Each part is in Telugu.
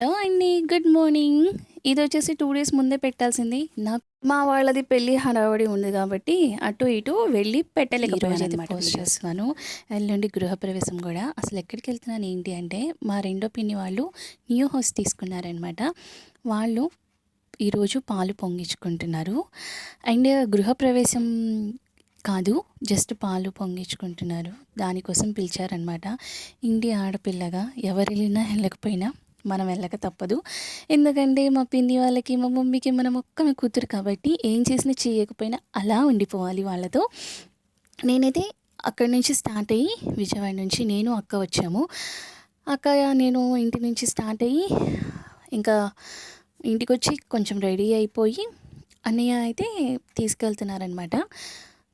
హలో అండి గుడ్ మార్నింగ్ ఇది వచ్చేసి టూ డేస్ ముందే పెట్టాల్సింది. నాకు మా వాళ్ళది పెళ్ళి హడావడి ఉంది కాబట్టి అటు ఇటు వెళ్ళి పెట్టలేకపోయాను పోస్ట్ ఎల్లుండి గృహప్రవేశం కూడా. అసలు ఎక్కడికి వెళ్తున్నాను ఏంటి అంటే మా రెండో పిన్ని వాళ్ళు న్యూ హౌస్ తీసుకున్నారనమాట వాళ్ళు ఈరోజు పాలు పొంగించుకుంటున్నారు. అండ్ గృహప్రవేశం కాదు జస్ట్ పాలు పొంగించుకుంటున్నారు. దానికోసం పిలిచారనమాట ఇంటి ఆడపిల్లగా ఎవరు వెళ్ళినా వెళ్ళకపోయినా మనం వెళ్ళక తప్పదు. ఎందుకంటే మా పిన్ని వాళ్ళకి మా మమ్మీకి మనం ఒక్కమే కూతురు కాబట్టి ఏం చేసినా చేయకపోయినా అలా ఉండిపోవాలి వాళ్ళతో. నేనైతే అక్కడి నుంచి స్టార్ట్ అయ్యి విజయవాడ నుంచి నేను అక్క వచ్చాము. అక్క నేను ఇంటి నుంచి స్టార్ట్ అయ్యి ఇంకా ఇంటికి వచ్చి కొంచెం రెడీ అయిపోయి అన్నయ్య అయితే తీసుకెళ్తున్నారనమాట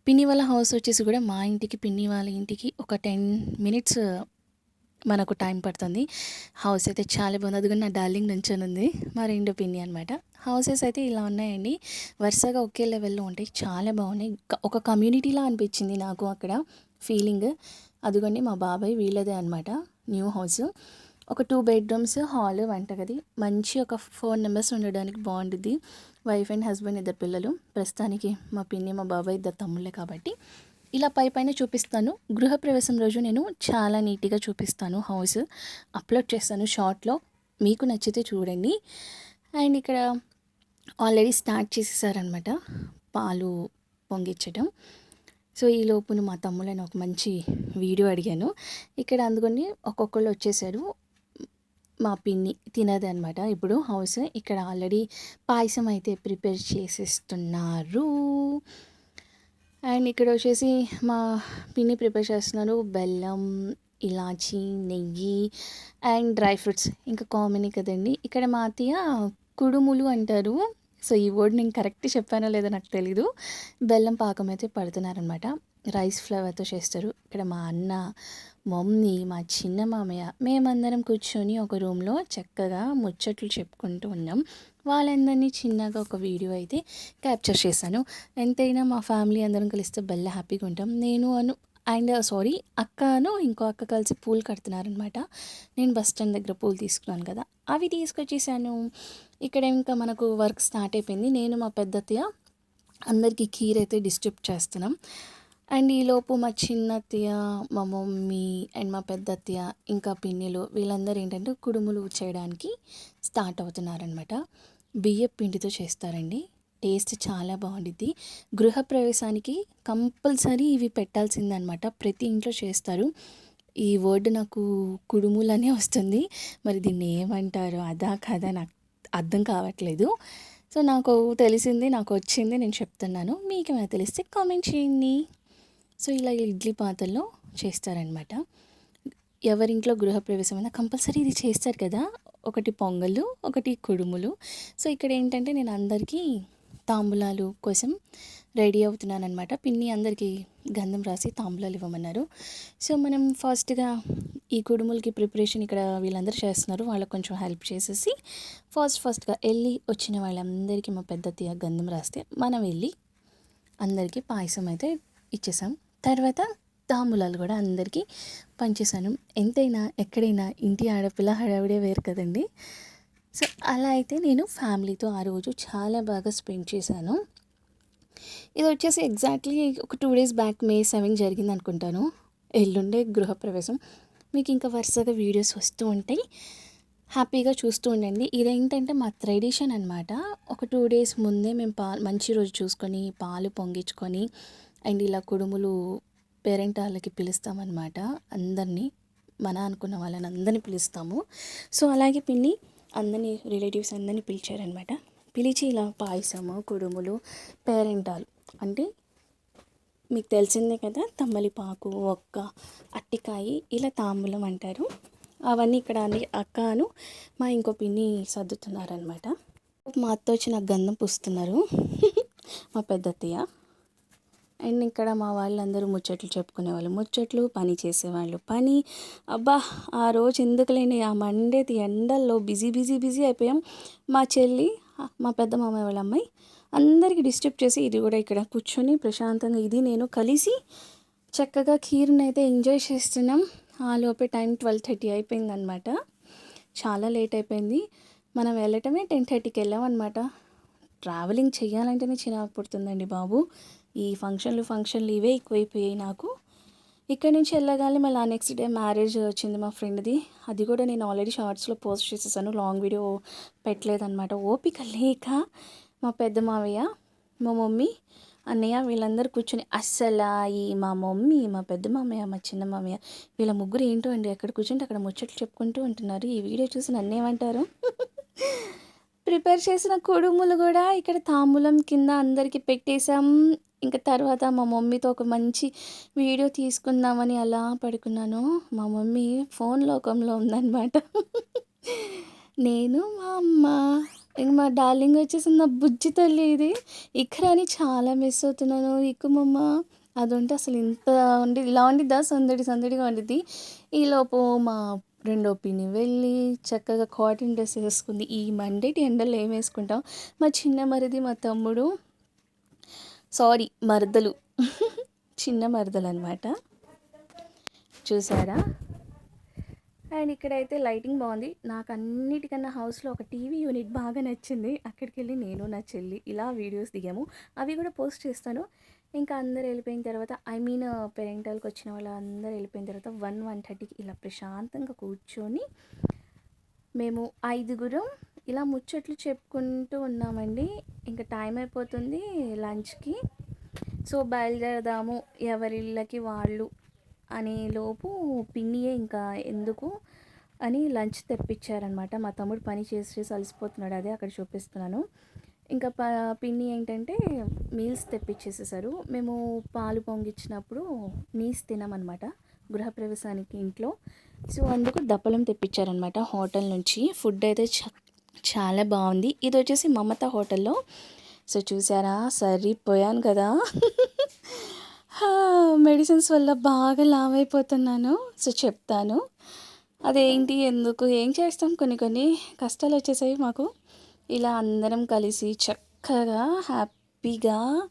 పిన్ని వాళ్ళ హౌస్ వచ్చేసి కూడా మా ఇంటికి పిన్ని వాళ్ళ ఇంటికి ఒక టెన్ మినిట్స్ మనకు టైం పడుతుంది. హౌస్ అయితే చాలా బాగుంది. అది కూడా నా డార్లింగ్ నుంచొని ఉంది మా రెండో పిన్ని అనమాట హౌసెస్ అయితే ఇలా ఉన్నాయండి. వరుసగా ఒకే లెవెల్లో ఉంటాయి. చాలా బాగున్నాయి. ఒక కమ్యూనిటీలా అనిపించింది నాకు అక్కడ ఫీలింగ్. అదిగోండి మా బాబాయ్ వీళ్ళదే అనమాట న్యూ హౌస్. ఒక టూ బెడ్రూమ్స్ హాల్ వంటగది. మంచి ఒక ఫోర్ నెంబర్స్ ఉండడానికి బాగుంటుంది వైఫ్ అండ్ హస్బెండ్ ఇద్దరు పిల్లలు. ప్రస్తుతానికి మా పిన్ని మా బాబాయ్ ఇద్దరు తమ్ముళ్ళే కాబట్టి. ఇలా పై పైన చూపిస్తాను. గృహప్రవేశం రోజు నేను చాలా నీట్గా చూపిస్తాను హౌస్. అప్లోడ్ చేస్తాను షార్ట్లో. మీకు నచ్చితే చూడండి. అండ్ ఇక్కడ ఆల్రెడీ స్టార్ట్ చేసేసారనమాట పాలు పొంగించడం సో ఈ లోపున మా తమ్ముళ్ళని ఒక మంచి వీడియో అడిగాను. ఇక్కడ అందుకని ఒక్కొక్కళ్ళు వచ్చేసారు. మా పిన్ని తినది అనమాట ఇప్పుడు హౌస్. ఇక్కడ ఆల్రెడీ పాయసం అయితే ప్రిపేర్ చేసేస్తున్నారు. అండ్ ఇక్కడ వచ్చేసి మా పిన్ని ప్రిపేర్ చేస్తున్నారు బెల్లం ఇలాచి నెయ్యి అండ్ డ్రై ఫ్రూట్స్. ఇంకా కామనే కదండి ఇక్కడ మా అత్తయ్య కుడుములు అంటారు. సో ఈ వర్డ్ నేను కరెక్ట్ చెప్పానో లేదో నాకు తెలీదు. బెల్లం పాకం అయితే పడుతున్నారనమాట. రైస్ ఫ్లవర్తో చేస్తారు. ఇక్కడ మా అన్న మమ్మీ మా చిన్న మామయ్య మేమందరం కూర్చొని ఒక రూమ్లో చక్కగా ముచ్చట్లు చెప్పుకుంటూ ఉన్నాం. వాళ్ళందరినీ చిన్నగా ఒక వీడియో అయితే క్యాప్చర్ చేశాను. ఎంతైనా మా ఫ్యామిలీ అందరం కలిస్తే బల్ల హ్యాపీగా ఉంటాం. నేను అను అండ్ సారీ అక్కను ఇంకో అక్క కలిసి పూలు కడుతున్నారనమాట నేను బస్ స్టాండ్ దగ్గర పూలు తీసుకున్నాను కదా అవి తీసుకొచ్చేసాను. ఇక్కడ ఇంకా మనకు వర్క్ స్టార్ట్ అయిపోయింది. నేను మా పెద్దతయ్య అందరికీ కీర్ అయితే డిస్ట్రిబ్యూట్ చేస్తున్నాం. అండ్ ఈలోపు మా చిన్న అత్తయ్య మా మమ్మీ అండ్ మా పెద్ద అత్తయ్య ఇంకా పిన్నిలు వీళ్ళందరూ ఏంటంటే కుడుములు చేయడానికి స్టార్ట్ అవుతున్నారనమాట బియ్య పిండితో చేస్తారండి. టేస్ట్ చాలా బాగుండిద్ది. గృహప్రవేశానికి కంపల్సరీ ఇవి పెట్టాల్సిందనమాట ప్రతి ఇంట్లో చేస్తారు. ఈ వర్డ్ నాకు కుడుములనే వస్తుంది. మరి దీన్ని ఏమంటారు అదా కదా నాకు అర్థం కావట్లేదు. సో నాకు తెలిసింది నాకు వచ్చింది నేను చెప్తున్నాను. మీకు ఏమైనా తెలిస్తే కామెంట్ చేయండి. సో ఇలా ఇడ్లీ పాత్రలో చేస్తారనమాట ఎవరింట్లో గృహప్రవేశం అయినా కంపల్సరీ ఇది చేస్తారు కదా. ఒకటి పొంగలు ఒకటి కుడుములు. సో ఇక్కడ ఏంటంటే నేను అందరికీ తాంబూలాలు కోసం రెడీ అవుతున్నాను అనమాట పిన్ని అందరికీ గంధం రాసి తాంబూలాలు ఇవ్వమన్నారు. సో మనం ఫాస్ట్గా ఈ కుడుములకి ప్రిపరేషన్ ఇక్కడ వీళ్ళందరూ చేస్తున్నారు. వాళ్ళకి కొంచెం హెల్ప్ చేసేసి ఫాస్ట్ ఫాస్ట్గా వెళ్ళి వచ్చిన వాళ్ళందరికీ మా పెద్ద తీయ గంధం రాస్తే మనం వెళ్ళి అందరికీ పాయసం అయితే ఇచ్చేసాం. తర్వాత తాంబూలాలు కూడా అందరికీ పంచేశాను. ఎంతైనా ఎక్కడైనా ఇంటి ఆడపిల్ల హడావిడే వేరు కదండి. సో అలా అయితే నేను ఫ్యామిలీతో ఆ రోజు చాలా బాగా స్పెండ్ చేశాను. ఇది వచ్చేసి ఎగ్జాక్ట్లీ ఒక two days back May seven జరిగింది అనుకుంటాను ఎల్లుండే గృహప్రవేశం. మీకు ఇంకా వరుసగా వీడియోస్ వస్తూ ఉంటాయి. హ్యాపీగా చూస్తూ ఉండండి. ఇదేంటంటే మా ట్రెడిషన్ అనమాట ఒక టూ డేస్ ముందే మేము పా మంచి రోజు చూసుకొని పాలు పొంగించుకొని అండ్ ఇలా కుడుములు పేరెంట్ వాళ్ళకి పిలుస్తామన్నమాట. అందరినీ మన అనుకున్న వాళ్ళని అందరినీ పిలుస్తాము. సో అలాగే పిన్ని అందరినీ రిలేటివ్స్ అందరినీ పిలిచారనమాట పిలిచి ఇలా పాయసము కుడుములు పేరెంటాలు అంటే మీకు తెలిసిందే కదా తమ్మలిపాకు ఒక్క అట్టికాయ ఇలా తాంబూలం అంటారు. అవన్నీ ఇక్కడ అక్కను మా ఇంకో పిన్ని సర్దుతున్నారనమాట మా అత్త వచ్చి నాకు గంధం పూస్తున్నారు. మా పెద్దత్తయ్య అండ్ ఇక్కడ మా వాళ్ళందరూ ముచ్చట్లు చెప్పుకునేవాళ్ళు. ముచ్చట్లు పని చేసేవాళ్ళు. పని అబ్బా ఆ రోజు ఎందుకులేని ఆ మండేది ఎండల్లో బిజీ బిజీ బిజీ అయిపోయాం. మా చెల్లి మా పెద్ద మామయ్య వాళ్ళ అమ్మాయి అందరికీ డిస్టర్బ్ చేసి ఇది కూడా ఇక్కడ కూర్చొని ప్రశాంతంగా ఇది నేను కలిసి చక్కగా ఖీర్ని అయితే ఎంజాయ్ చేస్తున్నాం. ఆ లోపే టైం ట్వెల్వ్ థర్టీ అయిపోయిందనమాట చాలా లేట్ అయిపోయింది. మనం వెళ్ళటమే టెన్ థర్టీకి వెళ్ళామన్నమాట. ట్రావెలింగ్ చేయాలంటేనే చిరాకు పుడుతుందండి బాబు. ఈ ఫంక్షన్లు ఫంక్షన్లు ఇవే ఎక్కువైపోయాయి నాకు. ఇక్కడ నుంచి వెళ్ళగానే మళ్ళీ నెక్స్ట్ డే మ్యారేజ్ వచ్చింది మా ఫ్రెండ్ది. అది కూడా నేను ఆల్రెడీ షార్ట్స్లో పోస్ట్ చేసేసాను. లాంగ్ వీడియో పెట్టలేదన్నమాట. ఓపిక లేక మా పెద్ద మావయ్య మా మమ్మీ అన్నయ్య వీళ్ళందరూ కూర్చొని అస్సలు ఈ మా మమ్మీ మా పెద్ద మామయ్య మా చిన్న మామయ్య వీళ్ళ ముగ్గురు ఏంటో అండి ఎక్కడ కూర్చుంటే అక్కడ ముచ్చట్లు చెప్పుకుంటూ ఉంటున్నారు. ఈ వీడియో చూసి నన్ను ఏమంటారు? ప్రిపేర్ చేసిన కుడుములు కూడా ఇక్కడ తాంబూలం కింద అందరికీ పెట్టేశాం. ఇంకా తర్వాత మా మమ్మీతో ఒక మంచి వీడియో తీసుకుందామని అలా పడుకున్నాను. మా మమ్మీ ఫోన్ లోకంలో ఉందన్నమాట. నేను మా అమ్మ ఇంక మా డార్లింగ్ వచ్చేసి నా బుజ్జి తల్లి ఇది. ఇక్కడ అని చాలా మిస్ అవుతున్నాను. ఇక్కుమమ్మ అది ఉంటే అసలు ఇంత ఉండి ఇలా ఉండిద్దా? సందడి సందడిగా ఉండిద్ది. ఈలోపు మా రెండో పిన్ని వెళ్ళి చక్కగా కాటన్ డ్రెస్ వేసుకుంది. ఈ మండేటి ఎండలు ఏం వేసుకుంటాం? మా చిన్న మరిది మా తమ్ముడు సారీ మరదలు. చిన్న మరదలు అనమాట చూసారా? అండ్ ఇక్కడైతే లైటింగ్ బాగుంది. నాకు అన్నిటికన్నా హౌస్లో ఒక టీవీ యూనిట్ బాగా నచ్చింది. అక్కడికి వెళ్ళి నేను నా చెల్లి ఇలా వీడియోస్ దిగాము. అవి కూడా పోస్ట్ చేస్తాను. ఇంకా అందరు వెళ్ళిపోయిన తర్వాత ఐ మీన్ పెరెంటల్కి వచ్చిన వాళ్ళు అందరు వెళ్ళిపోయిన తర్వాత వన్ వన్ థర్టీకి ఇలా ప్రశాంతంగా కూర్చొని మేము ఐదుగురం ఇలా ముచ్చట్లు చెప్పుకుంటూ ఉన్నామండి. ఇంకా టైం అయిపోతుంది లంచ్కి. సో బయలుదేరదాము ఎవరిళ్ళకి వాళ్ళు అనే లోపు పిన్నియే ఇంకా ఎందుకు అని లంచ్ తెప్పించారనమాట మా తమ్ముడు పని చేసి చేసి అలసిపోతున్నాడు. అదే అక్కడ చూపిస్తున్నాను. ఇంకా ప పిన్ని ఏంటంటే మీల్స్ తెప్పించేసేసారు. మేము పాలు పొంగిచ్చినప్పుడు నీస్ తినమనమాట గృహప్రవేశానికి ఇంట్లో. సో అందుకు దప్పలం తెప్పించారనమాట హోటల్ నుంచి. ఫుడ్ అయితే చాలా బాగుంది. ఇది వచ్చేసి మమత హోటల్లో. సో చూసారా? సరిపోయాను కదా? మెడిసిన్స్ వల్ల బాగా లావ్ అయిపోతున్నాను సో చెప్తాను. అదేంటి? ఎందుకు? ఏం చేస్తాం? కొన్ని కొన్ని కష్టాలు వచ్చేసాయి మాకు. ఇలా అందరం కలిసి చక్కగా హ్యాపీగా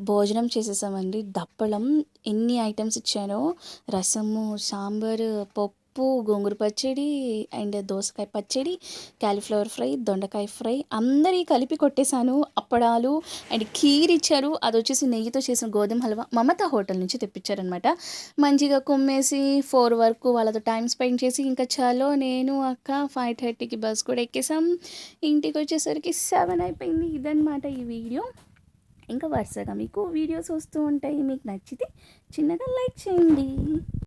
భోజనం చేసేసామండి. దప్పడం. ఎన్ని ఐటమ్స్ ఇచ్చానో రసము సాంబారు పప్పు పప్పు గోంగూర పచ్చడి అండ్ దోసకాయ పచ్చడి క్యాలీఫ్లవర్ ఫ్రై దొండకాయ ఫ్రై అందరి కలిపి కొట్టేశాను. అప్పడాలు అండ్ ఖీర్ ఇచ్చారు. అది వచ్చేసి నెయ్యితో చేసిన గోధుమ హల్వా మమత హోటల్ నుంచి తెప్పించారనమాట మంచిగా కుమ్మేసి ఫోర్ వరకు వాళ్ళతో టైం స్పెండ్ చేసి ఇంకా చాలో నేను అక్క ఫైవ్ థర్టీకి బస్ కూడా ఎక్కేసాం ఇంటికి వచ్చేసరికి సెవెన్ అయిపోయింది ఇదనమాట ఈ వీడియో. ఇంకా వరుసగా మీకు వీడియోస్ వస్తూ ఉంటాయి. మీకు నచ్చితే చిన్నగా లైక్ చేయండి.